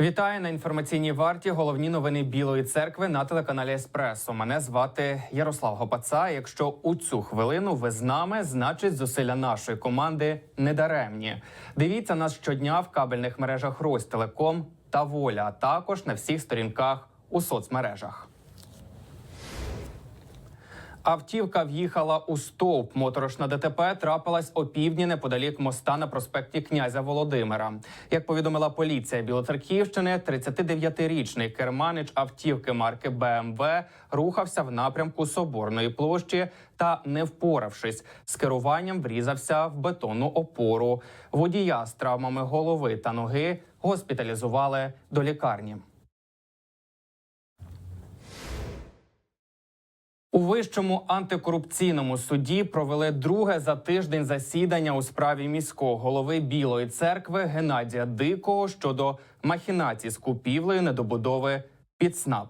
Вітаю на інформаційній варті. Головні новини Білої церкви на телеканалі Еспресо. Мене звати Ярослав Гопаца. Якщо у цю хвилину ви з нами, значить зусилля нашої команди недаремні. Дивіться нас щодня в кабельних мережах Ростелеком та Воля, а також на всіх сторінках у соцмережах. Автівка в'їхала у стовп. Моторошна ДТП трапилась опівдні неподалік моста на проспекті князя Володимира. Як повідомила поліція Білоцерківщини, 39-річний керманич автівки марки БМВ рухався в напрямку Соборної площі та, не впоравшись з керуванням, врізався в бетонну опору. Водія з травмами голови та ноги госпіталізували до лікарні. У вищому антикорупційному суді провели друге за тиждень засідання у справі міського голови Білої церкви Геннадія Дикого щодо махінацій з купівлею недобудови під СНАП.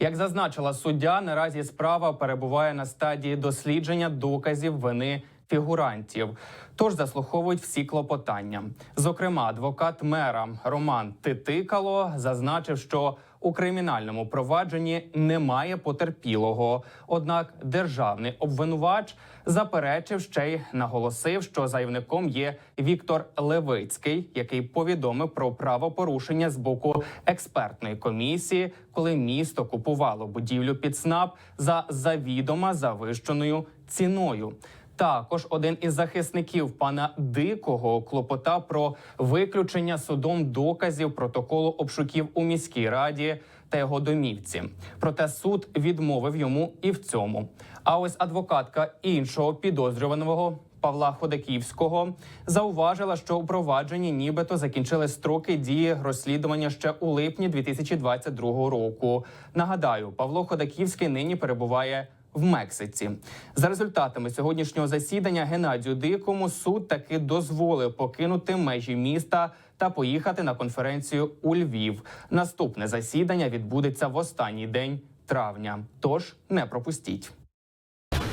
Як зазначила суддя, наразі справа перебуває на стадії дослідження доказів вини фігурантів. Тож заслуховують всі клопотання. Зокрема, адвокат мера Роман Титикало зазначив, що у кримінальному провадженні немає потерпілого. Однак державний обвинувач заперечив ще й наголосив, що заявником є Віктор Левицький, який повідомив про правопорушення з боку експертної комісії, коли місто купувало будівлю під СНАП за завідомо завищеною ціною. Також один із захисників пана Дикого клопотав про виключення судом доказів протоколу обшуків у міській раді та його домівці. Проте суд відмовив йому і в цьому. А ось адвокатка іншого підозрюваного. Павла Ходаківського зауважила, що у провадженні нібито закінчили строки дії розслідування ще у липні 2022 року. Нагадаю, Павло Ходаківський нині перебуває в Мексиці. За результатами сьогоднішнього засідання Геннадію Дикому суд таки дозволив покинути межі міста та поїхати на конференцію у Львів. Наступне засідання відбудеться в останній день травня. Тож не пропустіть.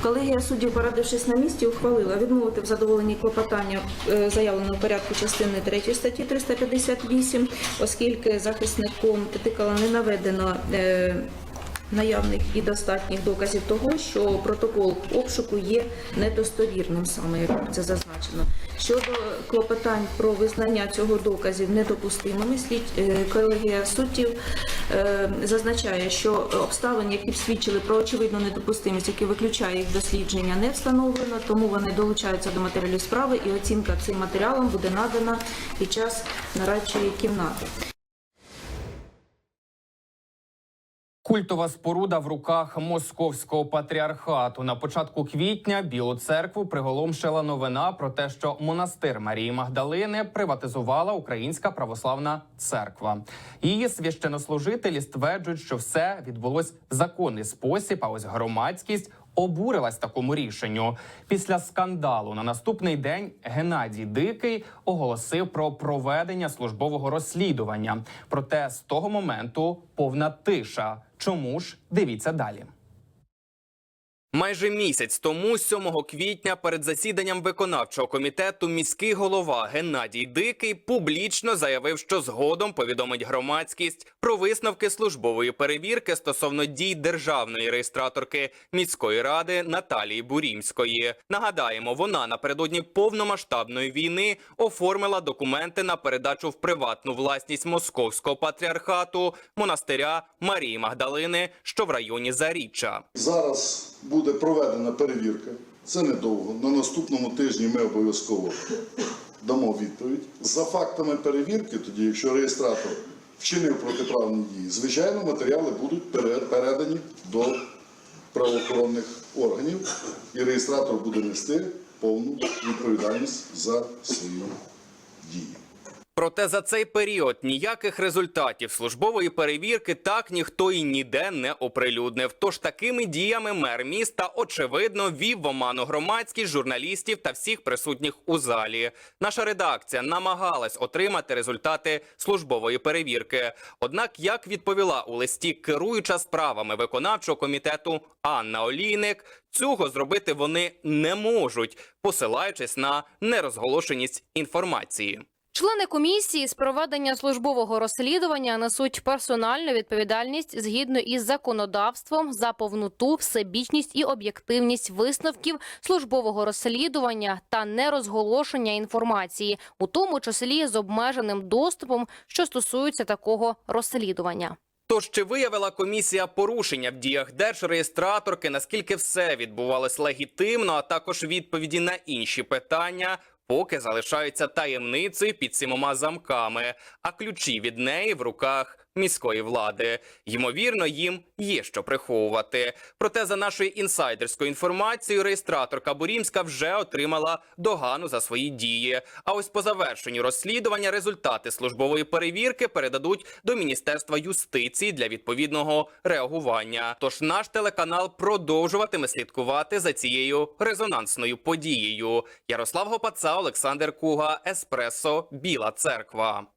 Колегія суддів, порадившись на місці, ухвалила відмовити в задоволенні клопотання е, заявленого порядку частини 3 статті 358, оскільки захисником Титикала не наведено е, наявних і достатніх доказів того, що протокол обшуку є недостовірним, саме як це зазначено. Щодо клопотань про визнання цього доказів недопустимими, слід е, колегія суддів е, зазначає, що обставини, які б свідчили про очевидну недопустимість, які виключає їх дослідження, не встановлено, тому вони долучаються до матеріалів справи, і оцінка цим матеріалом буде надана під час нарадчої кімнати. Культова споруда в руках московського патріархату на початку квітня Білу церкву приголомшила новина про те, що монастир Марії Магдалини приватизувала Українська православна церква. Її священнослужителі стверджують, що все відбулось в законний спосіб. А ось громадськість обурилась такому рішенню. Після скандалу на наступний день Геннадій Дикий оголосив про проведення службового розслідування. Проте з того моменту повна тиша. Чому ж дивіться далі? Майже місяць тому, 7 квітня, перед засіданням виконавчого комітету, міський голова Геннадій Дикий публічно заявив, що згодом повідомить громадськість про висновки службової перевірки стосовно дій державної реєстраторки міської ради Наталії Бурімської. Нагадаємо, вона напередодні повномасштабної війни оформила документи на передачу в приватну власність московського патріархату монастиря Марії Магдалини, що в районі Заріччя. Зараз буде проведена перевірка. Це недовго. На наступному тижні ми обов'язково дамо відповідь. За фактами перевірки, тоді, якщо реєстратор вчинив протиправні дії, звичайно, матеріали будуть передані до правоохоронних органів, і реєстратор буде нести повну відповідальність за свої дії. Проте за цей період ніяких результатів службової перевірки так ніхто і ніде не оприлюднив. Тож такими діями мер міста очевидно вів в оману громадськість журналістів та всіх присутніх у залі. Наша редакція намагалась отримати результати службової перевірки. Однак, як відповіла у листі керуюча справами виконавчого комітету Анна Олійник, цього зробити вони не можуть, посилаючись на нерозголошеність інформації. Члени комісії з проведення службового розслідування несуть персональну відповідальність згідно із законодавством за повноту, всебічність і об'єктивність висновків службового розслідування та нерозголошення інформації, у тому числі з обмеженим доступом, що стосується такого розслідування. Тож чи виявила комісія порушення в діях держреєстраторки, наскільки все відбувалось легітимно, а також відповіді на інші питання, поки залишаються таємниці під сімома замками, а ключі від неї в руках міської влади. Ймовірно, їм є що приховувати. Проте, за нашою інсайдерською інформацією, реєстраторка Бурімська вже отримала догану за свої дії. А ось по завершенню розслідування результати службової перевірки передадуть до Міністерства юстиції для відповідного реагування. Тож наш телеканал продовжуватиме слідкувати за цією резонансною подією. Ярослав Гопаца, Олександр Куга, Еспресо, Біла Церква.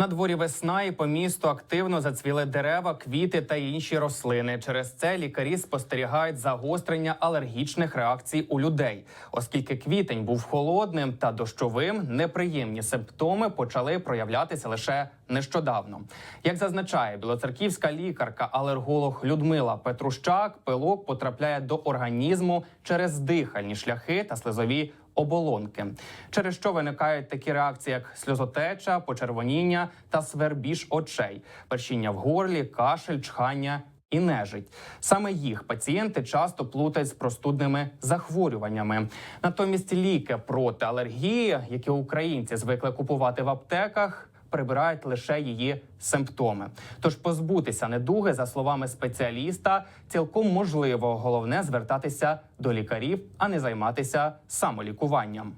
На дворі весна і по місту активно зацвіли дерева, квіти та інші рослини. Через це лікарі спостерігають загострення алергічних реакцій у людей, оскільки квітень був холодним та дощовим. Неприємні симптоми почали проявлятися лише нещодавно. Як зазначає білоцерківська лікарка, алерголог Людмила Петрущак, пилок потрапляє до організму через дихальні шляхи та слизові оболонки, через що виникають такі реакції, як сльозотеча, почервоніння та свербіж очей, першіння в горлі, кашель, чхання. І нежить саме їх пацієнти часто плутають з простудними захворюваннями. Натомість ліки проти алергії, які українці звикли купувати в аптеках, прибирають лише її симптоми. Тож позбутися недуги, за словами спеціаліста, цілком можливо. Головне звертатися до лікарів, а не займатися самолікуванням.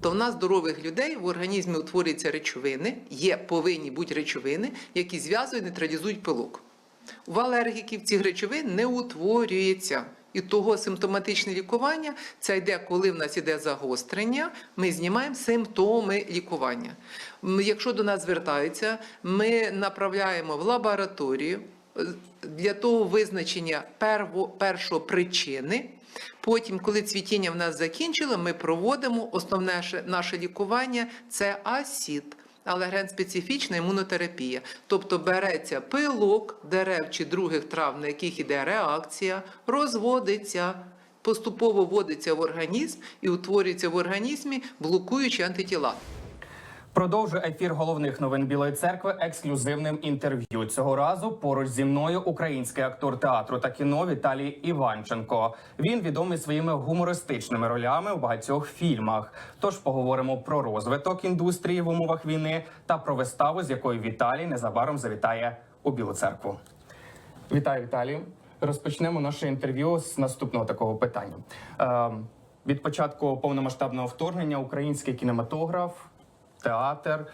То в нас здорових людей в організмі утворюються речовини, є повинні бути речовини, які зв'язують, нейтралізують пилок. У алергіків цих речовин не утворюється. І того симптоматичне лікування це йде, коли в нас іде загострення, ми знімаємо симптоми лікування. Якщо до нас звертаються, ми направляємо в лабораторію е, для того визначення першої причини. Потім, коли цвітіння в нас закінчило, ми проводимо основне наше лікування це асід. Алерген-специфічна імунотерапія. Тобто береться пилок дерев чи других трав, на яких іде реакція, розводиться, поступово вводиться в організм і утворюється в організмі блокуючі антитіла. Продовжую ефір головних новин Білої церкви ексклюзивним інтерв'ю. Цього разу поруч зі мною український актор театру та кіно Віталій Іванченко. Він відомий своїми гумористичними ролями у багатьох фільмах. Тож поговоримо про розвиток індустрії в умовах війни та про виставу, з якою Віталій незабаром завітає у Білу церкву. Вітаю, Віталію. Розпочнемо наше інтерв'ю з наступного такого питання. Е, від початку повномасштабного вторгнення український кінематограф, театр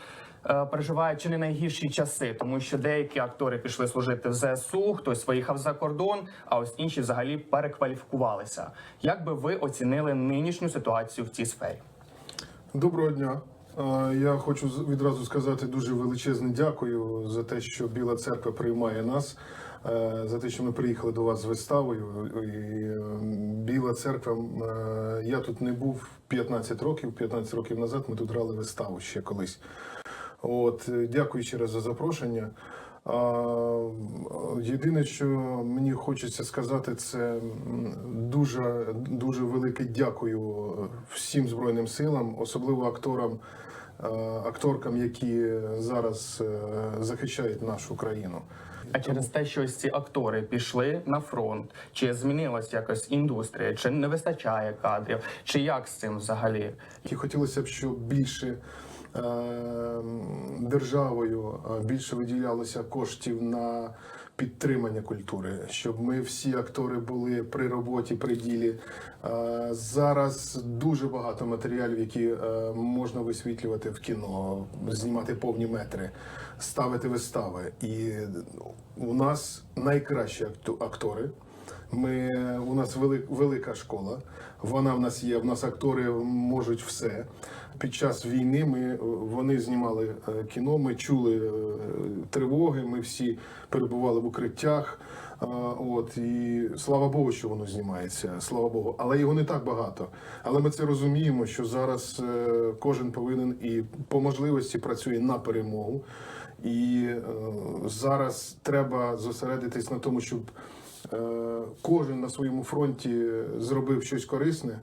е, переживає чи не найгірші часи, тому що деякі актори пішли служити в ЗСУ, хтось виїхав за кордон, а ось інші взагалі перекваліфікувалися. Як би ви оцінили нинішню ситуацію в цій сфері? Доброго дня. Е, Я хочу відразу сказати дуже величезне дякую за те, що Біла церква приймає нас, за те, що ми приїхали до вас з виставою. І е, Біла церква, е, я тут не був 15 років. 15 років назад ми тут грали виставу ще колись. От, е, дякую ще раз за запрошення. Єдине, що мені хочеться сказати, це дуже, дуже велике дякую всім Збройним силам, особливо акторам, е, акторкам, які зараз е, захищають нашу країну. А через те, що ось ці актори пішли на фронт, чи змінилась якось індустрія, чи не вистачає кадрів, чи як з цим взагалі? І хотілося б, щоб більше е, державою е, більше виділялося коштів на підтримання культури, щоб ми всі актори були при роботі, при ділі. Е, зараз дуже багато матеріалів, які е, можна висвітлювати в кіно, знімати повні метри, ставити вистави. І у нас найкращі актори. Ми, у нас вели, велика школа, вона в нас є, в нас актори можуть все. Під час війни ми, вони знімали е, кіно, ми чули е, тривоги, ми всі перебували в укриттях. От і слава Богу, що воно знімається, слава Богу, але його не так багато. Але ми це розуміємо, що зараз е, кожен повинен і по можливості працює на перемогу. І зараз треба зосередитись на тому, щоб кожен на своєму фронті зробив щось корисне,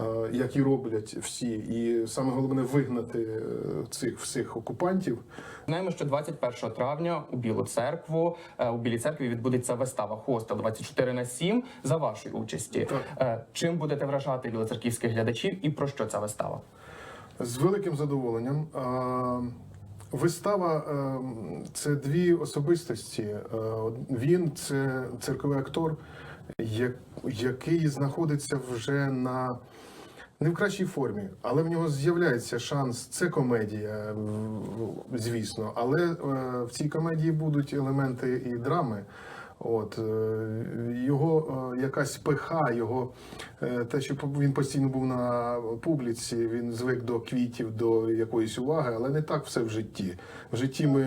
е, як і роблять всі. І саме головне вигнати е, цих всіх окупантів. Знаємо, що 21 травня у Білу церкву е, у Білій церкві відбудеться вистава хостел 24 на 7 за вашої участі. Е, Чим будете вражати білоцерківських глядачів і про що ця вистава? З великим задоволенням. Вистава е, це дві особистості. Е, Він це цирковий актор, який знаходиться вже на не в кращій формі, але в нього з'являється шанс. Це комедія, звісно, але е, в цій комедії будуть елементи і драми. От е, його е, якась пиха, його е, те, що він постійно був на публіці, він звик до квітів, до якоїсь уваги, але не так все в житті. В житті ми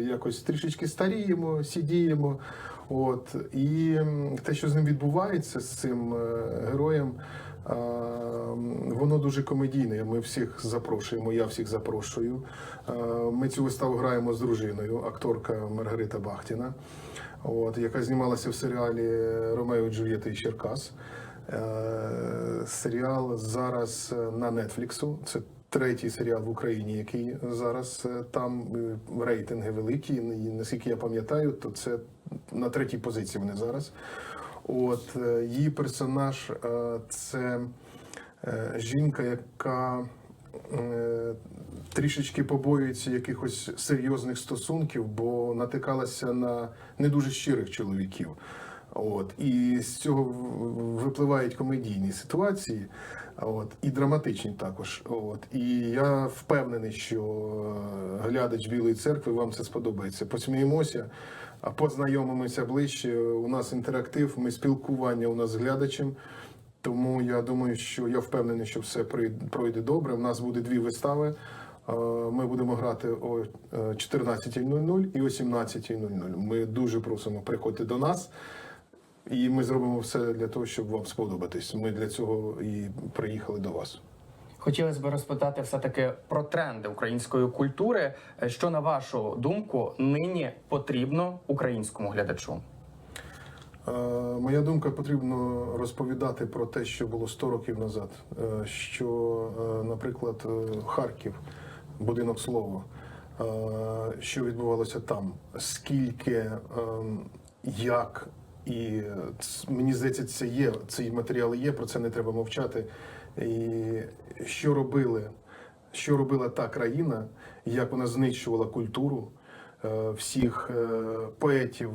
якось трішечки старіємо, сідіємо. От і те, що з ним відбувається, з цим героєм. Воно дуже комедійне. Ми всіх запрошуємо. Я всіх запрошую. Ми цю виставу граємо з дружиною, акторка Маргарита Бахтіна, от, яка знімалася в серіалі Ромео і Джульєта і Черкас. Е, Серіал зараз е, на Нетфліксу. Це третій серіал в Україні, який зараз е, там рейтинги великі. І наскільки я пам'ятаю, то це на третій позиції вони зараз. От її персонаж це жінка, яка трішечки побоюється якихось серйозних стосунків, бо натикалася на не дуже щирих чоловіків. От і з цього випливають комедійні ситуації, от і драматичні також. От і я впевнений, що е, глядач Білої церкви вам це сподобається. Посміємося, а познайомимося ближче. У нас інтерактив, ми спілкування у нас з глядачем. Тому я думаю, що я впевнений, що все прой- пройде добре. У нас буде дві вистави. Е, Ми будемо грати о е, 14.00 і о 17.00. Ми дуже просимо приходьте до нас, і ми зробимо все для того, щоб вам сподобатись. Ми для цього і приїхали до вас. Хотілося б розпитати все таки про тренди української культури. Е, Що на вашу думку нині потрібно українському глядачу? Е, Моя думка потрібно розповідати про те, що було 100 років назад. Е, Що, е, наприклад, е, Харків, будинок слова, е, що відбувалося там, скільки, е, як, і мені здається, це є, цей матеріал є, про це не треба мовчати. І що робили, що робила та країна, як вона знищувала культуру е, всіх е, поетів,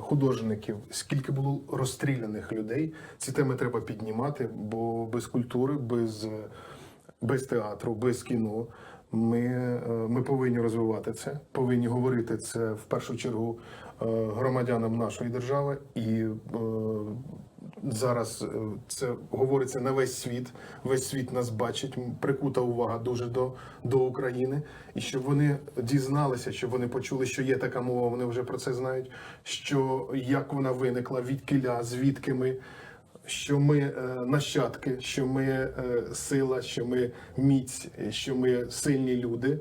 художників, скільки було розстріляних людей. Ці теми треба піднімати, бо без культури, без, без театру, без кіно. Ми, е, ми повинні розвивати це, повинні говорити це в першу чергу е, громадянам нашої держави і е, зараз це говориться на весь світ. Весь світ нас бачить. Прикута увага дуже до, до України. І щоб вони дізналися, щоб вони почули, що є така мова, вони вже про це знають. Що як вона виникла, від звідки ми. Що ми е, нащадки, що ми е, сила, що ми міць, що ми сильні люди,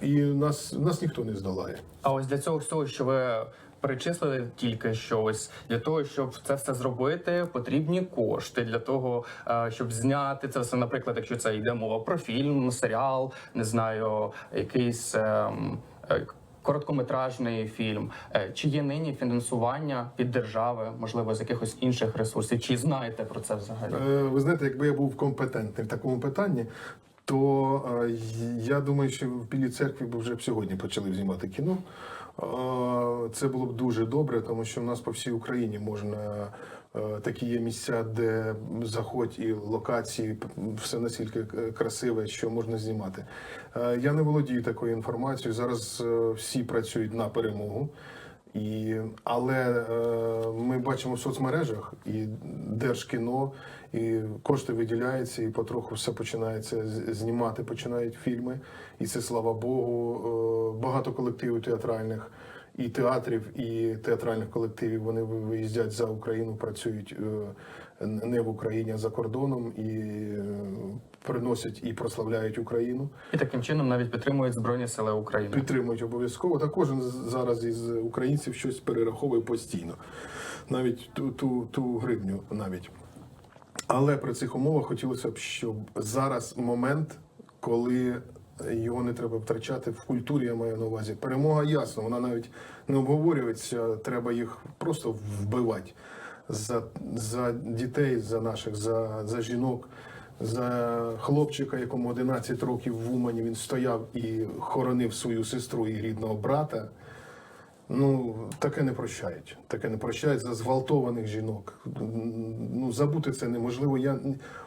і нас, нас ніхто не здолає. А ось для цього всього, що ви перечислили тільки що ось для того, щоб це все зробити, потрібні кошти для того, е, щоб зняти це все. Наприклад, якщо це йде мова про фільм, серіал, не знаю, якийсь. ем, е, Короткометражний фільм, Е, чи є нині фінансування від держави, можливо, з якихось інших ресурсів? Чи знаєте про це взагалі? Е, Ви знаєте, якби я був компетентний в такому питанні, то е, я думаю, що в Білій церкві б вже б сьогодні почали знімати кіно. Це було б дуже добре, тому що в нас по всій Україні можна е, такі є місця, де заходь і локації, все настільки е, красиве, що можна знімати. Е, Я не володію такою інформацією. Зараз всі працюють на перемогу. І, але е, ми бачимо в соцмережах і Держкіно, і кошти виділяються, і потроху все починається знімати, починають фільми. І це слава Богу. Е, багато колективів театральних і театрів, і театральних колективів вони виїздять за Україну, працюють е, не в Україні, а за кордоном і е, приносять і прославляють Україну. І таким чином навіть підтримують Збройні Сили України. Підтримують обов'язково. Та кожен зараз із українців щось перераховує постійно, навіть ту, ту, ту гривню навіть. Але при цих умовах хотілося б, щоб зараз момент, коли його не треба втрачати в культурі, я маю на увазі. Перемога ясно, вона навіть не обговорюється, треба їх просто вбивати за, за дітей, за наших, за, за жінок. За хлопчика, якому 11 років в Умані він стояв і хоронив свою сестру і рідного брата. Ну, таке не прощають. Таке не прощають за зґвалтованих жінок. Ну, забути це неможливо. Я,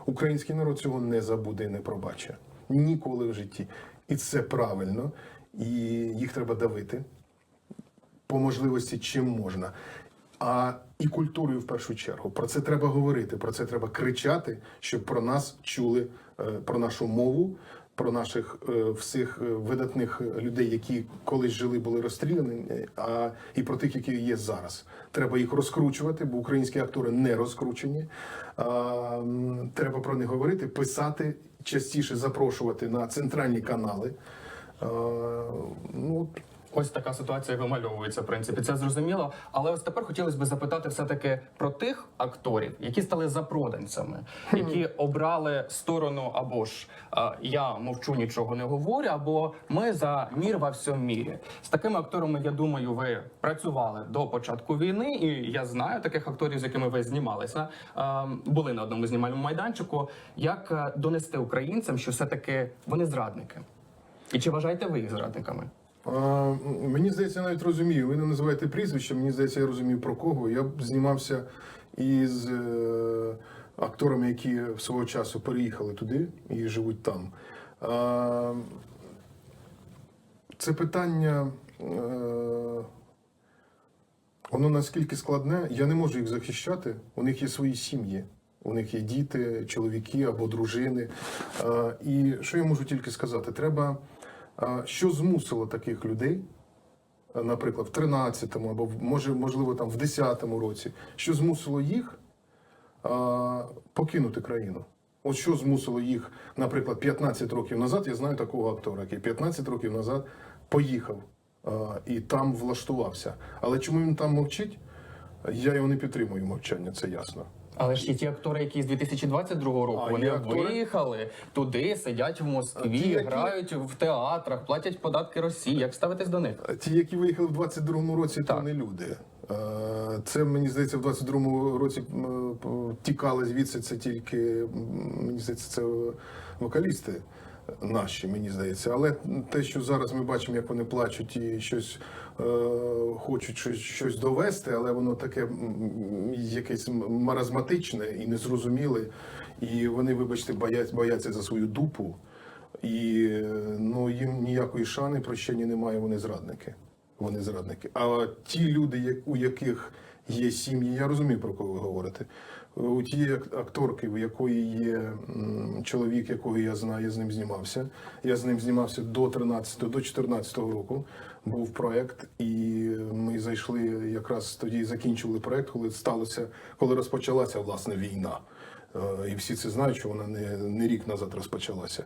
український народ цього не забуде і не пробачить. Ніколи в житті. І це правильно. І їх треба давити по можливості чим можна. А і культурою в першу чергу. Про це треба говорити, про це треба кричати, щоб про нас чули, е, про нашу мову, про наших е, всіх е, видатних людей, які колись жили, були розстріляні, е, а і про тих, які є зараз. Треба їх розкручувати, бо українські актори не розкручені. А, Треба про них говорити, писати, частіше запрошувати на центральні канали. А, Ну, Ось така ситуація вимальовується, в принципі, це зрозуміло. Але ось тепер хотілося б запитати все-таки про тих акторів, які стали запроданцями, які обрали сторону або ж е, я мовчу, нічого не говорю, або ми за мір во всьому мірі. З такими акторами, я думаю, ви працювали до початку війни, і я знаю таких акторів, з якими ви знімалися, е, були на одному знімальному майданчику. Як е, донести українцям, що все-таки вони зрадники? І чи вважаєте ви їх зрадниками? Мені здається, я навіть розумію. Ви не називаєте прізвище, мені здається, я розумію про кого. Я знімався із е, акторами, які свого часу переїхали туди і живуть там. Це питання. Е, Воно наскільки складне, я не можу їх захищати. У них є свої сім'ї, у них є діти, чоловіки або дружини. І що я можу тільки сказати? Треба, що змусило таких людей, е, наприклад, в 13-му або може, можливо, там в 10-му році, що змусило їх покинути країну. От що змусило їх, наприклад, 15 років назад, я знаю такого актора, який 15 років назад поїхав і там влаштувався. Але чому він там мовчить? Я його не підтримую мовчання, це ясно. Але ж є ті актори, які з 2022 року А, вони є актори? виїхали туди, сидять в Москві, А ті, які- грають в театрах, платять податки Росії. Як ставитесь до них? Ті, які виїхали в 22-му році, то Так. не люди. Е, Це мені здається, в 22-му році м, тікали звідси. Це тільки м, мені здається, це вокалісти наші, мені здається. Але те, що зараз ми бачимо, як вони плачуть і щось хочуть щось, щось довести, але воно таке якесь маразматичне і незрозуміле. І вони, вибачте, бояться, бояться за свою дупу. І е, ну, їм ніякої шани, прощення немає, вони зрадники. Вони зрадники. А ті люди, у яких є сім'ї, я розумію, про кого ви говорите. У тієї акторки, у якої є чоловік, якого я знаю, я з ним знімався. Я з ним знімався до 13 до 14 року. Був проект, і ми зайшли якраз тоді закінчували проект, коли сталося, коли розпочалася власне війна. Е, І всі це знають, що вона не, не рік назад розпочалася.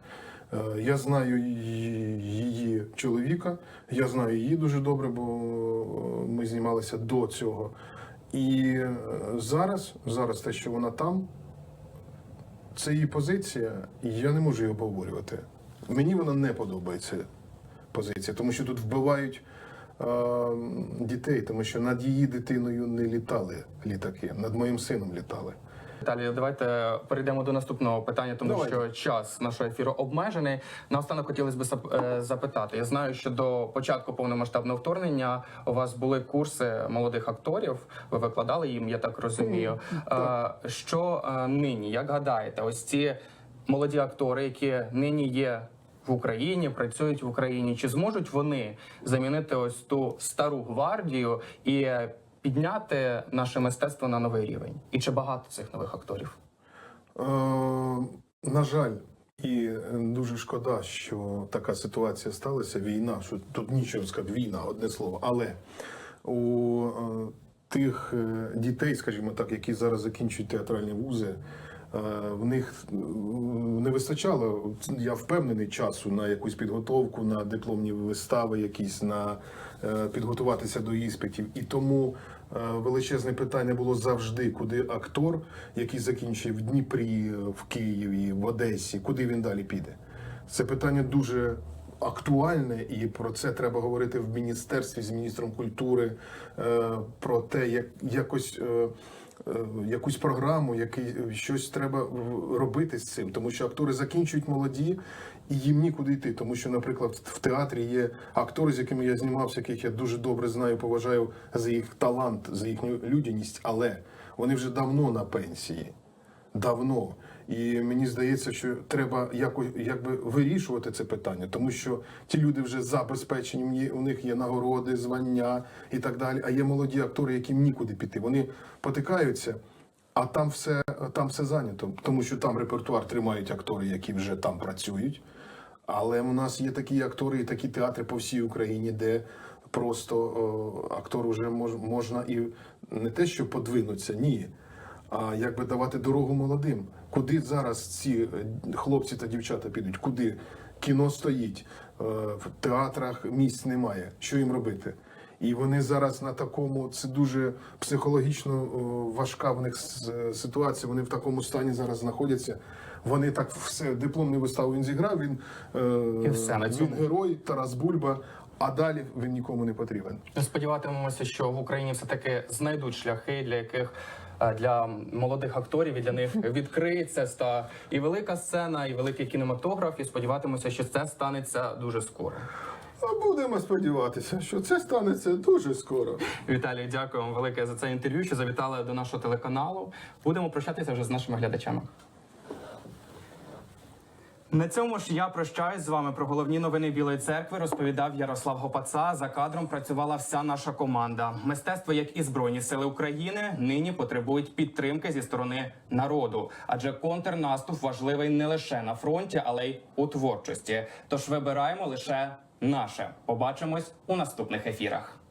Е, Я знаю її, чоловіка, я знаю її дуже добре, бо ми знімалися до цього. І е, зараз, зараз те, що вона там, це її позиція, і я не можу її обговорювати. Мені вона не подобається позиція, тому що тут вбивають е, дітей, тому що над її дитиною не літали літаки, над моїм сином літали. Віталій, давайте перейдемо до наступного питання, тому Давайте. що час нашого ефіру обмежений. Наостанок хотілося б е, запитати. Я знаю, що до початку повномасштабного вторгнення у вас були курси молодих акторів. Ви викладали їм, я так розумію. Е, Що е, нині, як гадаєте, ось ці молоді актори, які нині є в Україні, працюють в Україні. Чи зможуть вони замінити ось ту стару гвардію і підняти наше мистецтво на новий рівень? І чи багато цих нових акторів? Е, на жаль, і е, дуже шкода, що така ситуація сталася. Війна, що тут нічого сказати, війна, одне слово. Але у е, тих дітей, скажімо так, які зараз закінчують театральні вузи. Е, В них е, не вистачало, я впевнений, часу на якусь підготовку, на дипломні вистави, якісь на е, підготуватися до іспитів. І тому величезне питання було завжди, куди актор, який закінчив в Дніпрі, в Києві, в Одесі, куди він далі піде. Це питання дуже актуальне, і про це треба говорити в міністерстві з міністром культури, про те, як якось. Е, е, Якусь програму, який щось треба робити з цим, тому що актори закінчують молоді і їм нікуди йти. Тому що, наприклад, в театрі є актори, з якими я знімався, яких я дуже добре знаю, поважаю за їх талант, за їхню людяність, але вони вже давно на пенсії давно. І мені здається, що треба якось якби вирішувати це питання, тому що ті люди вже забезпечені, у них є нагороди, звання і так далі. А є молоді актори, яким нікуди піти. Вони потикаються, а там все там все зайнято, тому що там репертуар тримають актори, які вже там працюють. Але у нас є такі актори і такі театри по всій Україні, де просто о, актору вже мож, можна і не те, що подвинуться, ні. А якби давати дорогу молодим. Куди зараз ці е, хлопці та дівчата підуть? Куди? Кіно стоїть, е, в театрах місць немає. Що їм робити? І вони зараз на такому, це дуже психологічно важка в них ситуація. Вони в такому стані зараз знаходяться. Вони так все дипломну виставу він зіграв. Він, е, І все на він цьому. герой, Тарас Бульба. А далі він нікому не потрібен. Сподіватимемося, що в Україні все таки знайдуть шляхи, для яких для молодих акторів і для них відкриється ста і велика сцена, і великий кінематограф. І сподіватимуся, що це станеться дуже скоро. А будемо сподіватися, що це станеться дуже скоро. Віталій, дякую вам велике за це інтерв'ю, що завітали до нашого телеканалу. Будемо прощатися вже з нашими глядачами. На цьому ж я прощаюсь з вами. Про головні новини Білої церкви розповідав Ярослав Гопаца. За кадром працювала вся наша команда. Мистецтво, як і збройні сили України, нині потребують підтримки зі сторони народу, адже контрнаступ важливий не лише на фронті, але й у творчості. Тож вибираємо лише наше. Побачимось у наступних ефірах.